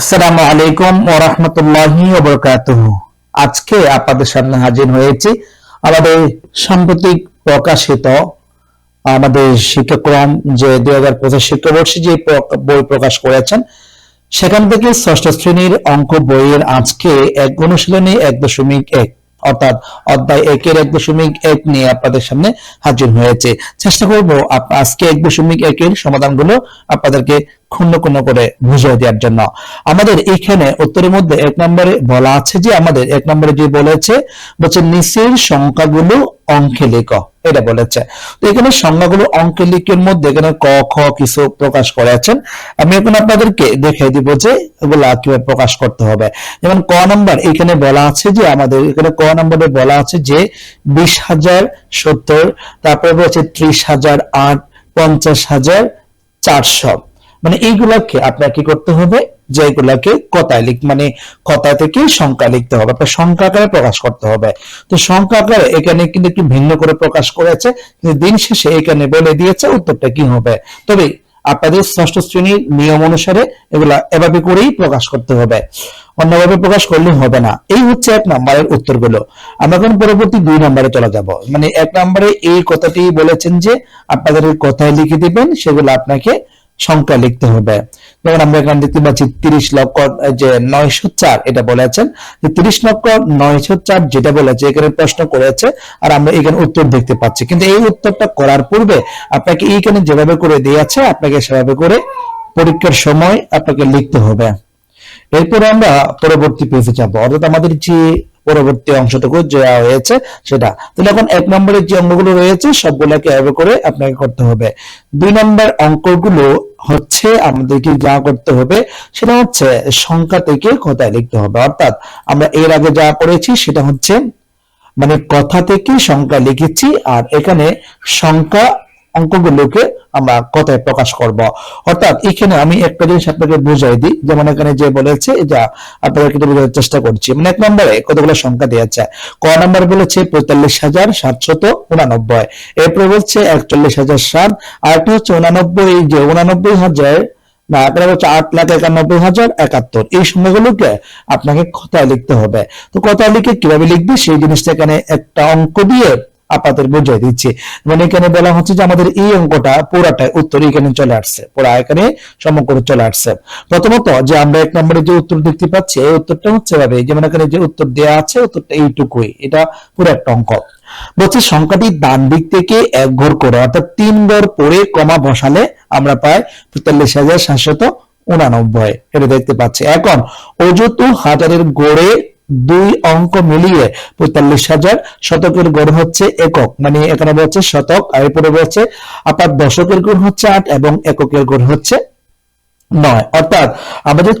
আসসালামু আলাইকুম ও রহমতুল্লাহি আজকে আপনাদের সামনে হাজির হয়েছি আমাদের সাম্প্রতিক প্রকাশিত আমাদের শিক্ষাক্রম যে দুই হাজার পঁচিশ শিক্ষাবর্ষে যে বই প্রকাশ করেছেন, সেখান থেকে ষষ্ঠ শ্রেণির অঙ্ক বইয়ের আজকে এক অনুশীলনী এক দশমিক এক, অর্থাৎ অধ্যায় একের এক দশমিক এক নিয়ে আপনাদের সামনে হাজির হয়েছে। চেষ্টা করব আজকে এক দশমিক একের সমাধানগুলো আপনাদেরকে ক্ষুণ্ণ ক্ষুণ্ণ করে বুঝিয়ে দেওয়ার জন্য। আমাদের এইখানে উত্তরের মধ্যে এক নম্বরে বলা আছে যে, আমাদের এক নম্বরে যে বলেছে, বলছে নিচের সংখ্যাগুলো অঙ্কে লেখ। এটা বলেছে। তো এখানে সংখ্যাগুলো অঙ্কে লিখের মধ্যে এখানে ক, খ কিছু প্রকাশ করেছেন আমি এখন আপনাদেরকে দেখাই দিব যে এগুলা কীভাবে প্রকাশ করতে হবে। যেমন ক নাম্বার, এখানে বলা আছে যে, আমাদের এখানে ক নম্বরে বলা আছে যে, বিশ হাজার সত্তর, তারপরে বলছে ত্রিশ হাজার আট, পঞ্চাশ হাজার চারশো। মানে এইগুলাকে আপনার কি করতে হবে? যে এগুলাকে কথায় লিখ মানে কথা থেকে সংখ্যা লিখতে হবে। আপনার সংখ্যা আকারে প্রকাশ করতে হবে। তো সংখ্যা আকারে এখানে কিন্তু একটু ভিন্ন করে প্রকাশ করেছে। দিন শেষে এখানে বলে দিয়েছে উত্তরটা কি হবে? তবে আপনাদের ষষ্ঠ শ্রেণির নিয়ম অনুসারে এগুলা এভাবে করেই প্রকাশ করতে হবে। অন্যভাবে প্রকাশ করলে হবে না। এই হচ্ছে এক নম্বরের উত্তরগুলো। আমরা এখন পরবর্তী দুই নম্বরে চলে যাব। মানে এক নম্বরে এই কথাটি বলেছেন যে আপনাদের কথায় লিখে দিবেন, সেগুলো আপনাকে সংখ্যা লিখতে হবে। যেমন আমরা এখানে দেখতে পাচ্ছি তিরিশ লক্ষ যে নয়শো চার এটা বলেছেন। যে তিরিশ লক্ষ নয়শো চার যেটা বলেছে, এখানে প্রশ্ন করেছে আর আমরা এখানে উত্তর দেখতে পাচ্ছি। কিন্তু এই উত্তরটা করার পূর্বে আপনাকে এইখানে যেভাবে করে দিয়েছে, আপনাকে সেভাবে করে পরীক্ষার সময় আপনাকে লিখতে হবে। এরপরে আমরা পরবর্তী পেজে যাব। অর্থাৎ আমাদের যে পরবর্তী অংশটুকু দেওয়া হয়েছে সেটা। তাহলে এখন এক নম্বরের যে অঙ্কগুলো রয়েছে, সবগুলোকে এভাবে করে আপনাকে করতে হবে। দুই নম্বর অঙ্কগুলো হচ্ছে আমাদেরকে যা করতে হবে, সেটা হচ্ছে সংখ্যা থেকে কথায় লিখতে হবে। অর্থাৎ আমরা এর আগে যা করেছি, সেটা হচ্ছে মানে কথা থেকে সংখ্যা লিখেছি, আর এখানে সংখ্যা অঙ্কগুলোকে আমরা কথায় প্রকাশ করব। অর্থাৎ এখানে আমি একটা জিনিস আপনাকে বুঝাই দিই। যেমন এখানে যে বলেছে, এটা আপনাদেরকে বোঝানোর চেষ্টা করছি। মানে এক নম্বরে কতগুলো সংখ্যা দিয়েছে? ক নম্বর বলেছে পঁয়তাল্লিশ হাজার সাতশত উনানব্বই। এরপরে বলছে একচল্লিশ হাজার সাত। আর হচ্ছে উনানব্বই, যে উনানব্বই হাজার, না এটা হচ্ছে আট লাখ একানব্বই হাজার একাত্তর। এই সংখ্যাগুলোকে আপনাকে কথায় লিখতে হবে। তো কথায় লিখে কীভাবে লিখবে? সেই জিনিসটা এখানে একটা অঙ্ক দিয়ে আপনাদের বুঝিয়ে দিচ্ছি। মানে এখানে বলা হচ্ছে যে আমাদের এই অঙ্কটা পুরাটাই উত্তর এখানে চলে আসছে, পুরা এখানে সমগ্র চলে আসছে। প্রথমত যে আমরা এক নম্বরে যে উত্তর দেখতে পাচ্ছি, এই উত্তরটা হচ্ছে ভাবে যেমন এখানে যে উত্তর দেওয়া আছে, উত্তরটা এইটুকুই, এটা পুরো একটা অঙ্ক। বলছে সংখ্যাটি ডান দিক থেকে এক ঘর করে, অর্থাৎ তিন ঘর পরে কমা বসালে আমরা পাই পঁয়তাল্লিশ হাজার সাতশত উনানব্বই, এটা দেখতে পাচ্ছি। এখন অযুত হাজারের গড়ে দুই অঙ্ক মিলিয়ে পঁয়তাল্লিশ হাজার। শতকের গড় হচ্ছে একক মানে এখানে বলছে শতক, আর এরপরে বলছে আপাত দশকের গড় হচ্ছে আট এবং এককের গড় হচ্ছে নয়। অর্থাৎ আমাদের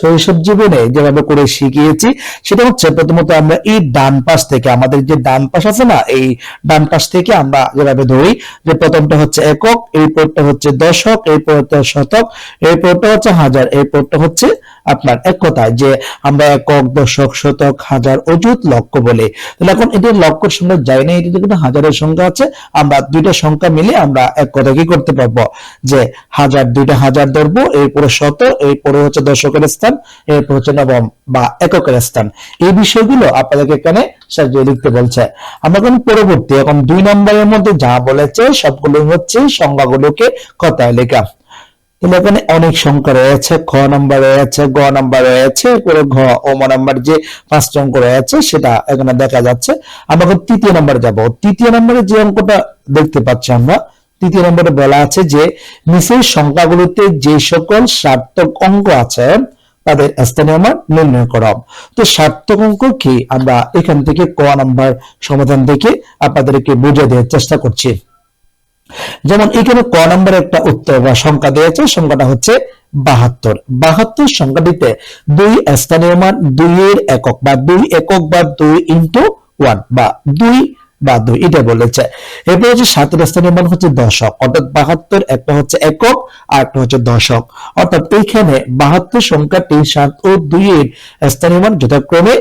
শৈশব জীবনে যেভাবে করে শিখিয়েছি, সেটা হচ্ছে প্রথমত আমরা এই ডান পাশ থেকে, আমাদের যে ডান পাশ আছে না, এই ডান পাশ থেকে আমরা যেভাবে ধরি, যে প্রথমটা হচ্ছে একক এই পরটা হচ্ছে দশক এই পরটা শতক এই পরটা হচ্ছে হাজার এই পরটা হচ্ছে আপনার এক কথায় যে আমরা একক, দশক, শতক, হাজার অযুত লক্ষ বলে। তাহলে এখন এটার লক্ষর সঙ্গে যাই না এটা কিন্তু হাজারের সংখ্যা আছে, আমরা দুইটা সংখ্যা মিলে আমরা এক কথা কি করতে পারব? যে হাজার, দুইটা হাজার ধরবো এরপরে শত, এরপরে হচ্ছে দশকের স্থান, এরপর হচ্ছে নবম বা এককের স্থান। এই বিষয়গুলো আপনাদেরকে এখানে সাজিয়ে লিখতে বলছে। আমরা এখন পরবর্তী, এখন দুই নম্বরের মধ্যে যা বলেছে, সবগুলো হচ্ছে সংখ্যাগুলোকে কথায় লেখা। তাহলে এখানে অনেক সংখ্যা রয়েছে, খ নাম্বার রয়েছে, গ নাম্বার রয়েছে, এরপরে ঘ, ও ম নাম্বার যে পাঁচটা অঙ্ক রয়েছে, সেটা এখানে দেখা যাচ্ছে। আমরা তৃতীয় নম্বরে যাব। তৃতীয় নম্বরে যে অঙ্কটা দেখতে পাচ্ছি আমরা তৃতীয় নম্বরে বলা আছে যে নিচের সংখ্যাগুলোতে যে সকল সার্থক অঙ্ক আছে, তাদের স্থানীয় মান নির্ণয় করা। তো সার্থক অঙ্ক কি? আমরা এখান থেকে ক নাম্বার সমাধান থেকে আপনাদেরকে বুঝে দেওয়ার চেষ্টা করছি। যেমন এখানে ক নম্বরে একটা উত্তর বা সংখ্যা দিয়েছে সংখ্যাটা হচ্ছে বাহাত্তর। বাহাত্তর সংখ্যাটিতে দুই স্থানীয় মান দুইয়ের একক বা দুই একক বা দুই ইন্টু ওয়ান বা দুই বা দুই এটা বলেছে। এরপর হচ্ছে সাতের স্থানীয় মান হচ্ছে দশক। অর্থাৎ বাহাত্তর একটা হচ্ছে একক আর একটা হচ্ছে দশক। অর্থাৎ এইখানে বাহাত্তর সংখ্যাটি সাত ও দুইয়ের স্থানীয় মান যথাক্রমে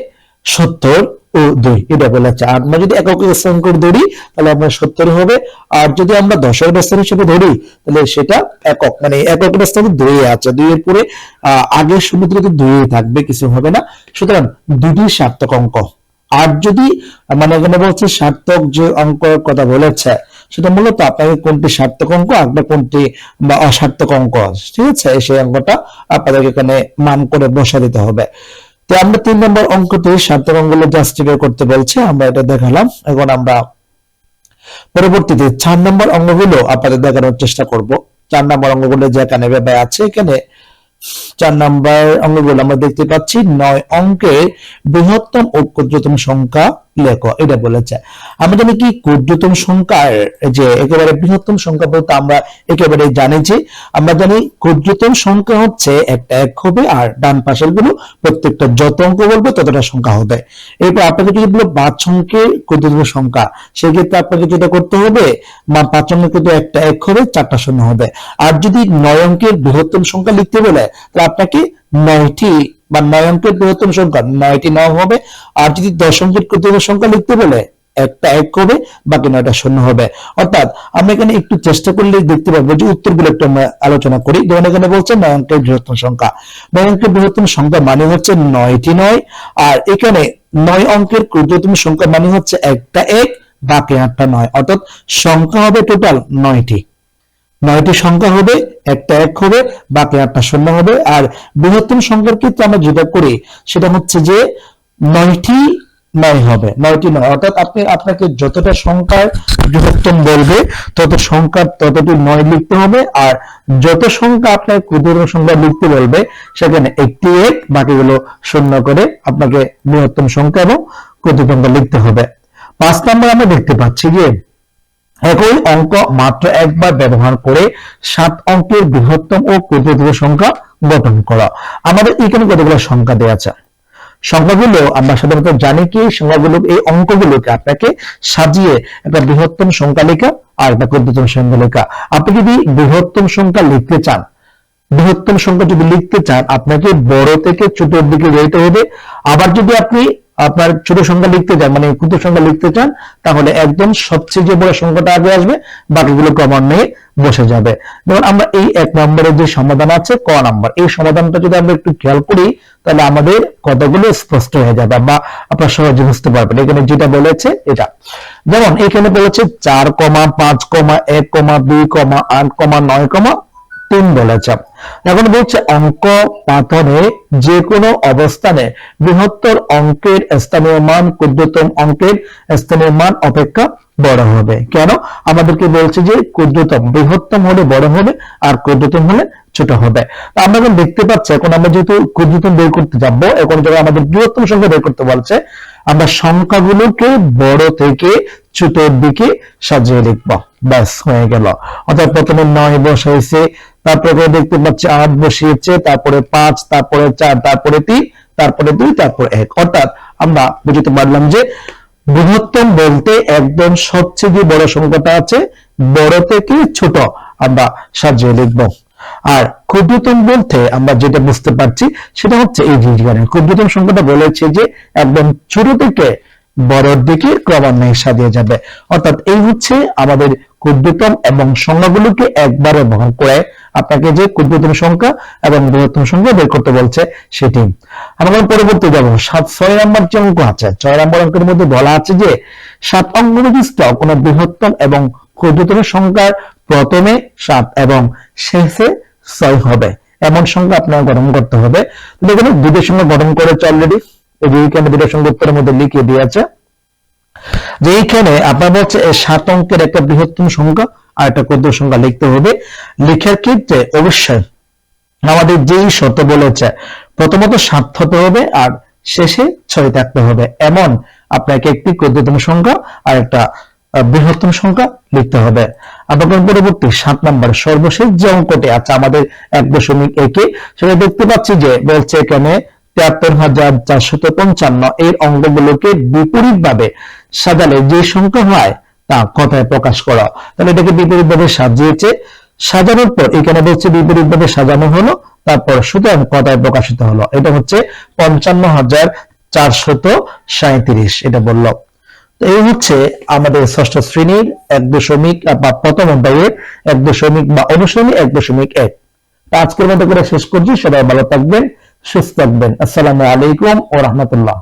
সত্তর ও দুই। এটা বলেছে। আমরা যদি একক স্থান করে ধরি, তাহলে আমরা সত্তর হবে। আর যদি আমরা দশক স্থান হিসেবে ধরি, তাহলে সেটা একক। মানে একক স্থানে দুই আছে। দুই এর পরে আগের সমুদ্রতে দুই থাকবে, কিছু হবে না। সুতরাং দুটি সার্থক অঙ্ক। আর যদি মানে এখানে বলছে সার্থক যে অঙ্কের কথা বলেছে, সেটা মূলত আপনাকে কোনটি সার্থক অঙ্ক আর কোনটি, বা অসার্থক অঙ্ক, ঠিক আছে? সেই অঙ্কটা আপনাদেরকে এখানে মান করে বসা দিতে হবে। তো আমরা তিন নম্বর অঙ্কতে সার্থক অঙ্কগুলো জাস্টিফাই করতে বলছে, আমরা এটা দেখালাম। এখন আমরা পরবর্তীতে চার নম্বর অঙ্গগুলো আপনাদের দেখানোর চেষ্টা করব। চার নম্বর অঙ্গগুলো যেখানে ব্যয় আছে, এখানে চার নাম্বার অঙ্গগুলো আমরা দেখতে পাচ্ছি। নয় অঙ্কের বৃহত্তম ও ক্ষুদ্রতম সংখ্যা লেখো, এটা বলেছে। আমরা জানি কি, ক্ষুদ্রতম সংখ্যার যে একেবারে বৃহত্তম সংখ্যা বলতে আমরা একেবারে জানি যে আমরা জানি ক্ষুদ্রতম সংখ্যা হচ্ছে একটা এক হবে আর ডান পাশেরগুলো প্রত্যেকটা যত অঙ্ক বলবে ততটা সংখ্যা হবে। এরপর আপনাকে যদি বলো পাঁচ অঙ্কের ক্ষুদ্রতম সংখ্যা, সেক্ষেত্রে আপনাকে যেটা করতে হবে বা পাঁচ অঙ্কের কিন্তু একটা এক হবে, চারটা শূন্য হবে। আর যদি নয় অঙ্কের বৃহত্তম সংখ্যা লিখতে বলে, তাহলে আপনাকে নয়টি বা নয় অঙ্কের বৃহত্তম সংখ্যা, নয়টি নয় হবে। আর যদি দশ অঙ্কের ক্ষুদ্রতম সংখ্যা লিখতে বলে, একটা এক হবে, বাকি নয়টা শূন্য হবে। অর্থাৎ আমরা এখানে একটু চেষ্টা করলে দেখতে পাবো যে উত্তরগুলো একটু আমরা আলোচনা করি। যেমন এখানে বলছে নয় অঙ্কের বৃহত্তম সংখ্যা। নয় অঙ্কের বৃহত্তম সংখ্যা মানে হচ্ছে নয়টি নয়। আর এখানে নয় অঙ্কের ক্ষুদ্রতম সংখ্যা মানে হচ্ছে একটা এক, বাকি আটটা নয়। অর্থাৎ সংখ্যা হবে টোটাল নয়টি। নয়টি সংখ্যা হবে, একটা এক হবে, বাকি আটটা শূন্য হবে। আর বৃহত্তম সংখ্যার ক্ষেত্রে আমরা যেটা করি, সেটা হচ্ছে যে নয়টি নয় হবে, নয়টি নয়। অর্থাৎ আপনি, আপনাকে যতটা সংখ্যার বৃহত্তম বলবে, তত সংখ্যা ততটি নয় লিখতে হবে। আর যত সংখ্যা আপনার ক্ষুদ্র সংখ্যা লিখতে বলবে, সেখানে একটি এক, বাকিগুলো শূন্য করে আপনাকে বৃহত্তম সংখ্যা এবং ক্ষুদ্র সংখ্যা লিখতে হবে। পাঁচ নম্বর আমরা দেখতে পাচ্ছি যে একই অঙ্ক মাত্র একবার ব্যবহার করে সাত অঙ্কের বৃহত্তম ও ক্ষুদ্রতম সংখ্যা গঠন করা। আমাদের এখানে কতগুলো সংখ্যা দেওয়া আছে? সংখ্যাগুলো আমরা সাধারণত জানি কি, সংখ্যাগুলো এই অঙ্কগুলোকে আপনাকে সাজিয়ে একটা বৃহত্তম সংখ্যা লেখা আর একটা ক্ষুদ্রতম সংখ্যা লেখা। আপনি যদি বৃহত্তম সংখ্যা লিখতে চান, বৃহত্তম সংখ্যা যদি লিখতে চান, আপনাকে বড় থেকে ছোটের দিকে যেতে হবে। আবার যদি আপনি আপনার ছোট সংখ্যা লিখতে চান মানে ক্ষুদ্র সংখ্যা লিখতে চান, তাহলে একদম সবচেয়ে যে বড় সংখ্যাটা আগে আসবে, বাকিগুলো ক্রমান্বয়ে বসে যাবে। যেমন আমরা এই এক নম্বরের যে সমাধান আছে, ক নাম্বার, এই সমাধানটা যদি আমরা একটু খেয়াল করি, তাহলে আমাদের কতগুলো স্পষ্ট হয়ে যাবে, বা আপনারা সহজে বুঝতে পারবেন। এখানে যেটা বলেছে, এটা। যেমন এখানে বলেছে চার কমা পাঁচ কমা এক কমা দুই কমা আট কমা নয় কমা তিন বলেছে এখন বলছে অঙ্ক পাথরে যে কোনো অবস্থানে বৃহত্তর অঙ্কের স্থানীয় মান, ক্ষুদ্রতম অঙ্কের স্থানীয় মান অপেক্ষা বড় হবে। কেন? আমাদেরকে বলছে যে ক্ষুদ্রতম, বৃহত্তম হলে বড় হবে আর ক্ষুদ্রতম হলে ছোট হবে। আমরা এখন দেখতে পাচ্ছি, এখন আমরা যেহেতু ক্ষুদ্রতম বের করতে যাব, এখন যখন আমাদের বৃহত্তম সংখ্যা বের করতে বলছে, আমরা সংখ্যাগুলোকে বড় থেকে ছোটর দিকে সাজিয়ে লিখব। ব্যাস, হয়ে গেল। অর্থাৎ প্রথমে নয় বসাইছে তারপরে দেখতে পাচ্ছি আট বসিয়েছে, তারপরে পাঁচ, তারপরে চার, তারপরে তিন, তারপরে দুই, তারপরে এক। অর্থাৎ আমরা বুঝতে পারলাম যে বৃহত্তম বলতে একদম সবচেয়ে যে বড় সংখ্যাটা আছে, বড় থেকে ছোট আমরা সাজিয়ে লিখব। আর ক্ষুদ্রতম বলতে আমরা যেটা বুঝতে পারছি সেটা হচ্ছে এই জিনিসখানে ক্ষুদ্রতম সংখ্যাটা বলেছে যে একদম ছোট থেকে বড়র দিকে ক্রমান্বয়ে সাজিয়ে যাবে। অর্থাৎ এই হচ্ছে আমাদের ক্ষুদ্রতম এবং সংখ্যাগুলোকে একবারে বহন করে আপনাকে যে ক্ষুদ্রতম সংখ্যা এবং বৃহত্তম সংখ্যা বের করতে বলছে সেটি। আমরা পরবর্তী যাব। সাত, ছয় নম্বর যে অঙ্ক আছে, ছয় নম্বর অঙ্কের মধ্যে বলা আছে যে সাত অঙ্ক বিশিষ্ট কোনো বৃহত্তম এবং ক্ষুদ্রতম সংখ্যার প্রথমে সাত এবং শেষে ছয় হবে। এমন সংখ্যা আপনার গঠন করতে হবে। দেখুন দুটোর সঙ্গে গঠন করেছে অলরেডি এই দুটোর সঙ্গে উত্তরের মধ্যে লিখিয়ে দিয়েছে যে এইখানে আপনার বলছে সাত অঙ্কের একটা বৃহত্তম সংখ্যা আর একটা ক্ষুদ্র সংখ্যা লিখতে হবে। লেখার ক্ষেত্রে অবশ্যই আমাদের যেই শর্ত বলেছে, প্রথমত সাত হতে হবে আর শেষে ছয় থাকতে হবে। এমন আপনাকে একটি ক্ষুদ্রতম সংখ্যা আর একটা বৃহত্তম সংখ্যা লিখতে হবে। আপনার পরবর্তী সাত নম্বর সর্বশেষ যে অঙ্কটি আছে আমাদের এক দশমিক একে, সেটা দেখতে পাচ্ছি যে বলছে এখানে তিয়াত্তর হাজার চারশত পঞ্চান্ন। এর অঙ্কগুলোকে বিপরীত ভাবে সাজালে যে সংখ্যা হয় তা কথায় প্রকাশ করা। তাহলে এটাকে বিপরীত ভাবে সাজিয়েছে। সাজানোর পর এখানে বলছে বিপরীত ভাবে সাজানো হলো, তারপর সুতরাং কথায় প্রকাশিত হলো। এটা হচ্ছে পঞ্চান্ন হাজার চারশত সাঁত্রিশ এটা বলল। তো এই হচ্ছে আমাদের ষষ্ঠ শ্রেণির এক দশমিক বা প্রথম অধ্যায়ের এক দশমিক বা অনুশ্রেণী এক দশমিক এক। আজকের মতো করে শেষ করছি। সবাই ভালো থাকবেন। সুস্থ থাকবেন। আসসালামু আলাইকুম ও রহমতুল্লাহ।